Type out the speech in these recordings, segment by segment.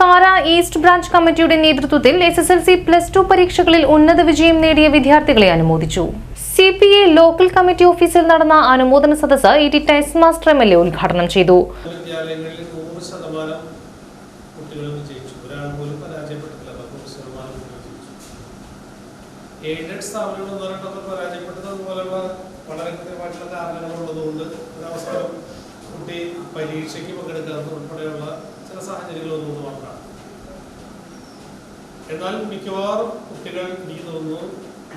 കാര east branch കമ്മിറ്റിയുടെ നേതൃത്വത്തിൽ S S L C plus two പരീക്ഷകളിൽ ഉന്നത വിജയം നേടിയ വിദ്യാർത്ഥികളെ അനുമോദിച്ചു. C P A local committee ഓഫീസിൽ നടന്ന അനുമോദന സദസ്സ് E T ties master M L A ഉദ്ഘാടനം ചെയ്തു. എയ്ഡഡ് സ്ഥാപനങ്ങൾ എന്ന് രണ്ടൊക്കെ പരാജയപ്പെട്ടത് അതുപോലെയുള്ള വളരെ കൃത്യമായിട്ടുള്ള കാരണങ്ങളുള്ളതുകൊണ്ട് ഒരവസരം കുട്ടി പരീക്ഷയ്ക്ക് പങ്കെടുക്കാത്ത ഉൾപ്പെടെയുള്ള സാഹചര്യങ്ങളൊന്നും മാത്രമാണ് എന്നാൽ മിക്കവാറും കുട്ടികൾ എനിക്ക് തോന്നുന്നു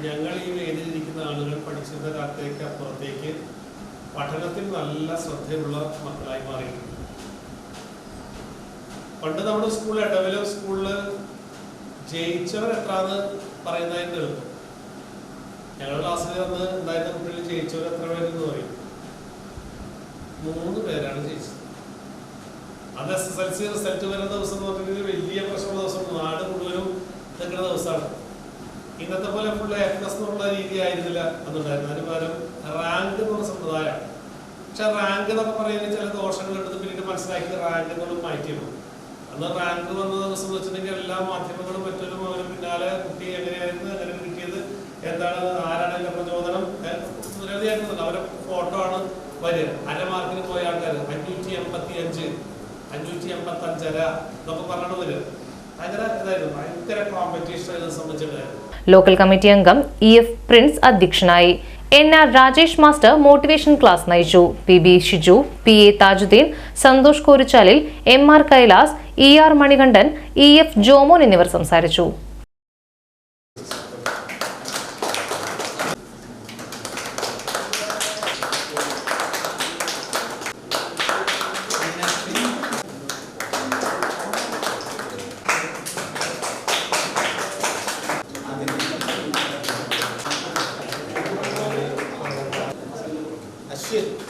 ഞങ്ങൾ ഈ വേദിയിലിരിക്കുന്ന ആളുകൾ പഠിച്ചിരുന്ന കാലത്തേക്ക് അപ്പുറത്തേക്ക് പഠനത്തിൽ നല്ല ശ്രദ്ധയുള്ള മക്കളായി മാറിയിട്ടുണ്ട്. പണ്ട് നമ്മുടെ സ്കൂൾ ഇടവല സ്കൂളിൽ ജയിച്ചവർ എത്രാന്ന് പറയുന്നതിന് എളുപ്പം ഞങ്ങളുടെ ക്ലാസ്സിൽ വന്ന് ഉണ്ടായിരുന്ന കുട്ടികൾ ജയിച്ചവർ എത്ര പേരെന്ന് പറയും? മൂന്ന് പേരാണ് ജയിച്ചത്. അത് സ്ഥലത്ത് വരുന്ന ദിവസം എന്ന് പറഞ്ഞിട്ടുണ്ടെങ്കിൽ വലിയ പ്രശ്നമുള്ള ദിവസം നാട് മുഴുവനും നിൽക്കുന്ന ദിവസമാണ്. ഇന്നത്തെ പോലെ ഫുള്ള് എ എന്നുള്ള രീതി ആയിരുന്നില്ല എന്നുണ്ടായിരുന്നു അതിന് പകരം റാങ്ക് എന്ന് പറഞ്ഞ സമ്പ്രദായമാണ് പക്ഷെ റാങ്ക് എന്നൊക്കെ പറയുന്നത് ചില ദോഷങ്ങൾ എടുത്ത് പിന്നീട് മനസ്സിലാക്കി റാങ്ക് എന്നുള്ള മാറ്റിയിരുന്നു അന്ന് റാങ്ക് വന്ന ദിവസം എന്ന് വെച്ചിട്ടുണ്ടെങ്കിൽ എല്ലാ മാധ്യമങ്ങളും മറ്റൊരു അവന് പിന്നാലെ കുട്ടി എങ്ങനെയായിരുന്നു എങ്ങനെ കിട്ടിയത് എന്താണ് ആരാണ് എന്റെ പ്രചോദനം ഏ, നിരവധിയായിട്ടുണ്ടല്ലോ അവരെ ഫോട്ടോ ആണ് വരിക. അര മാർക്കിന് പോയ ആൾക്കാർ അഞ്ഞൂറ്റി എൺപത്തി അഞ്ച് അഞ്ഞൂറ്റി എൺപത്തി അഞ്ചര എന്നൊക്കെ പറഞ്ഞു ലോക്കൽ കമ്മിറ്റി അംഗം ഇ എഫ് പ്രിൻസ് അധ്യക്ഷനായി. N R Rajesh master motivation class നയിച്ചു. P B Shiju P A Thajudheen Santhosh കോരിച്ചാലിൽ M R Kailas E R Manikandan E F Jomon എന്നിവർ സംസാരിച്ചു. Sim. Sim.